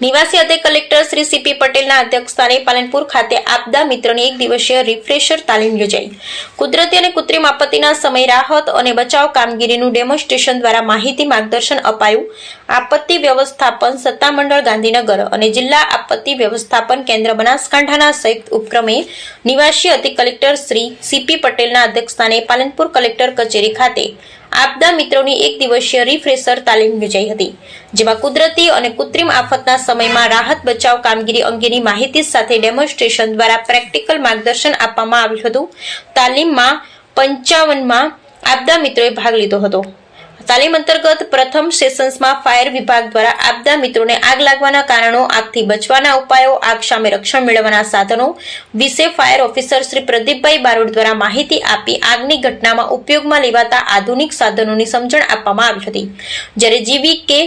નિવાસી અધિક collector Shri CP પટેલના અધ્યક્ષસ્થાને પાલનપુર ખાતે આપદા મિત્રની એક દિવસીય રિફ્રેશર તાલીમ યોજાઈ. કુદરતી અને કૃત્રિમ આપત્તિના સમય રાહત અને બચાવ કામગીરીનું ડેમોન્સ્ટ્રેશન દ્વારા માહિતી માર્ગદર્શન અપાયું. આપત્તિ વ્યવસ્થાપન સત્તામંડળ ગાંધીનગર અને જિલ્લા આપત્તિ વ્યવસ્થાપન કેન્દ્ર બનાસકાંઠાના સંયુક્ત ઉપક્રમે નિવાસી અધિક કલેક્ટર શ્રી સીપી પટેલના અધ્યક્ષસ્થાને પાલનપુર કલેક્ટર કચેરી ખાતે આપદા મિત્રોની એક દિવસીય રિફ્રેશર તાલીમ યોજાઈ હતી, જેમાં કુદરતી અને કૃત્રિમ આફતના સમયમાં રાહત બચાવ કામગીરી અંગેની માહિતી સાથે ડેમોન્સ્ટ્રેશન દ્વારા પ્રેક્ટિકલ માર્ગદર્શન આપવામાં આવ્યું હતું. તાલીમમાં પંચાવનમાં આપદા મિત્રોએ ભાગ લીધો હતો. તાલીમ અંતર્ગત પ્રથમ સેશન્સમાં ફાયર વિભાગ દ્વારા આપદા મિત્રોને આગ લાગવાના કારણો, આગથી બચવાના ઉપાયો, આગ સામે રક્ષણ મેળવવાના સાધનો વિશે ફાયર ઓફિસર શ્રી પ્રદીપભાઈ બારોડ દ્વારા માહિતી આપી આગની ઘટનામાં ઉપયોગમાં લેવાતા આધુનિક સાધનોની સમજણ આપવામાં આવી હતી. જ્યારે જીવી કે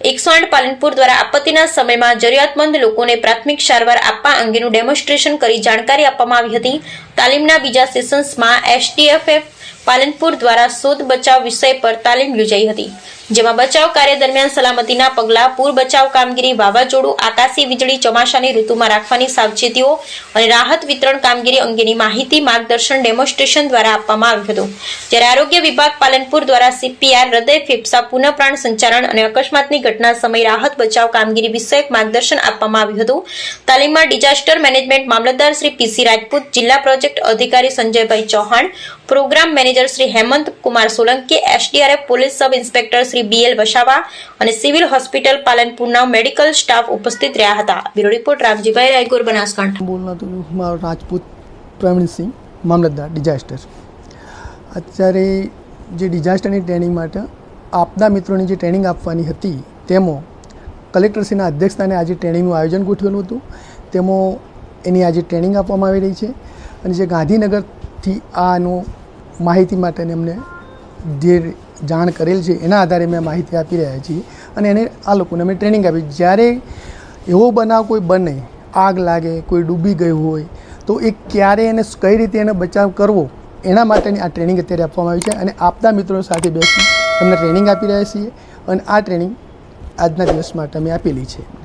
એકસો આઠ પાલનપુર દ્વારા આપત્તિના સમયમાં જરૂરિયાતમંદ લોકોને પ્રાથમિક સારવાર આપવા અંગેનું ડેમોન્સ્ટ્રેશન કરી જાણકારી આપવામાં આવી હતી. તાલીમના બીજા સેશન્સમાં એસડીએફએફ પાલનપુર દ્વારા શોધ બચાવ વિષય પર તાલીમ યોજાઈ હતી. જેમાં બચાવ કાર્ય દરમિયાન સલામતીના પગલાં, પૂર બચાવ કામગીરી, વાવાઝોડું આકાશી વીજળી, ચોમાસાની ઋતુમાં રાખવાની સાવચેતીઓ અને રાહત વિતરણ કામગીરી અંગેની માહિતી માર્ગદર્શન ડેમોન્સ્ટ્રેશન દ્વારા આપવામાં આવ્યું હતું. જ્યારે આરોગ્ય વિભાગ પાલનપુર દ્વારા સીપીઆર હૃદય ફેફસા પુનઃપ્રાણ સંચાલન અને અકસ્માતની ઘટના સમયે રાહત બચાવ કામગીરી વિષયક માર્ગદર્શન આપવામાં આવ્યું હતું. તાલીમમાં ડિઝાસ્ટર મેનેજમેન્ટ મામલતદાર શ્રી પીસી રાજપૂત, જિલ્લા પ્રોજેક્ટ અધિકારી Sanjaybhai Chauhan, programme manager Shri Hemant Kumar Solanki, SDRF police sub inspector Shri B L Vasava અને સિવિલ હોસ્પિટલ પાલનપુરના મેડિકલ સ્ટાફ ઉપસ્થિત રહ્યા હતા. Bureau report Ramjibhai Raygor, Banaskantha. બોલના તો રાજપૂત પ્રવીણસિંહ, મામલતદાર, ડિઝાસ્ટર. અત્યારે જે ડિઝાસ્ટરની ટ્રેનિંગ માટે આપના મિત્રોની જે ટ્રેનિંગ આપવાની હતી, તેમાં કલેક્ટરશ્રીના અધ્યક્ષસ્થાને આજે ટ્રેનિંગનું આયોજન ગોઠવેલું હતું. તેમાં એની આજે ટ્રેનિંગ આપવામાં આવી રહી છે અને જે ગાંધીનગરથી આનું માહિતી માટેની અમને જે જાણ કરેલ છે, એના આધારે મેં માહિતી આપી રહ્યા છીએ. અને એને આ લોકોને અમે ટ્રેનિંગ આપી. જ્યારે એવો બનાવ કોઈ બને, આગ લાગે, કોઈ ડૂબી ગયું હોય, તો એ ક્યારે એને કઈ રીતે એનો બચાવ કરવો, એના માટેની આ ટ્રેનિંગ અત્યારે આપવામાં આવી છે. અને આપના મિત્રો સાથે બેસી એમને ટ્રેનિંગ આપી રહ્યા છીએ. અને આ ટ્રેનિંગ આજના દિવસ માટે અમે આપેલી છે.